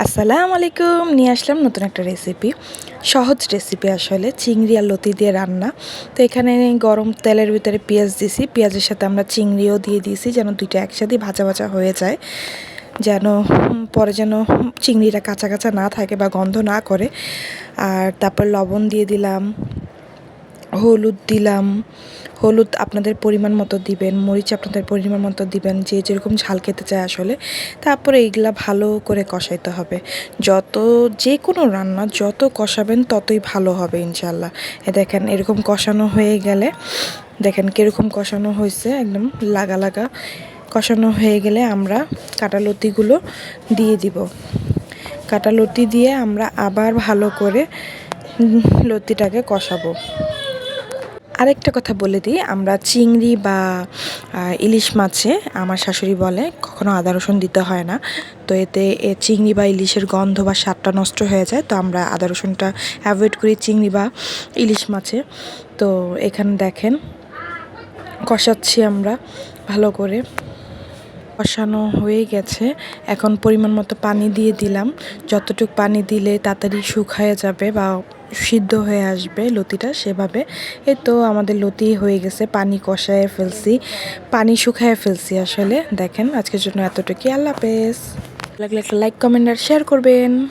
আসসালামু আলাইকুম। নিয়ে আসলাম নতুন একটা রেসিপি সহজ রেসিপি আসলে, চিংড়ি আর লতি দিয়ে রান্না। তো এখানে গরম তেলের ভিতরে পেঁয়াজ দিছি। পেঁয়াজের সাথে আমরা চিংড়িও দিয়ে দিয়েছি যেন দুইটা একসাথে ভাজা ভাজা হয়ে যায়। যেন পরে যেন চিংড়িটা কাঁচা কাঁচা না থাকে বা গন্ধ না করে। আর তারপর লবণ দিয়ে দিলাম। হলুদ দিলাম। হলুদ আপনাদের পরিমাণ মতো দিবেন, মরিচ আপনাদের পরিমাণ মতো দিবেন, যে যেরকম ঝাল খেতে চায় আসলে। তারপরে এইগুলা ভালো করে কষাইতে হবে। যত যে কোনো রান্না যত কষাবেন ততই ভালো হবে ইনশাল্লাহ এ দেখেন এরকম কষানো হয়ে গেলে, দেখেন কীরকম কষানো হয়েছে, একদম লাগা লাগা। কষানো হয়ে গেলে আমরা কাটা লতিগুলো দিয়ে দিব। কাটা লতি দিয়ে আমরা আবার ভালো করে লতিটাকে কষাবো। আরেকটা কথা বলে দিই, আমরা চিংড়ি বা ইলিশ মাছে আমার শাশুড়ি বলে কখনো আদা রসুন দিতে হয় না। তো এতে চিংড়ি বা ইলিশের গন্ধ বা স্বাদটা নষ্ট হয়ে যায়, তো আমরা আদা রসুনটা অ্যাভয়েড করি চিংড়ি বা ইলিশ মাছে। তো এখানে দেখেন, কষাচ্ছি আমরা ভালো করে। কষানো হয়ে গেছে, এখন পরিমাণ মতো পানি দিয়ে দিলাম। যতটুকু পানি দিলে তাড়াতাড়ি শুকায় যাবে বা সিদ্ধ হয়ে আসবে লতিটা সেভাবে। এই তো আমাদের লতি হয়ে গেছে, পানি কষায় ফেলছি, পানি শুকায় ফেলছি আসলে। দেখেন আজকের জন্য এতটুকুই। আল্লাহ হাফেজ। লাগলে একটা লাইক কমেন্ট আর শেয়ার করবেন।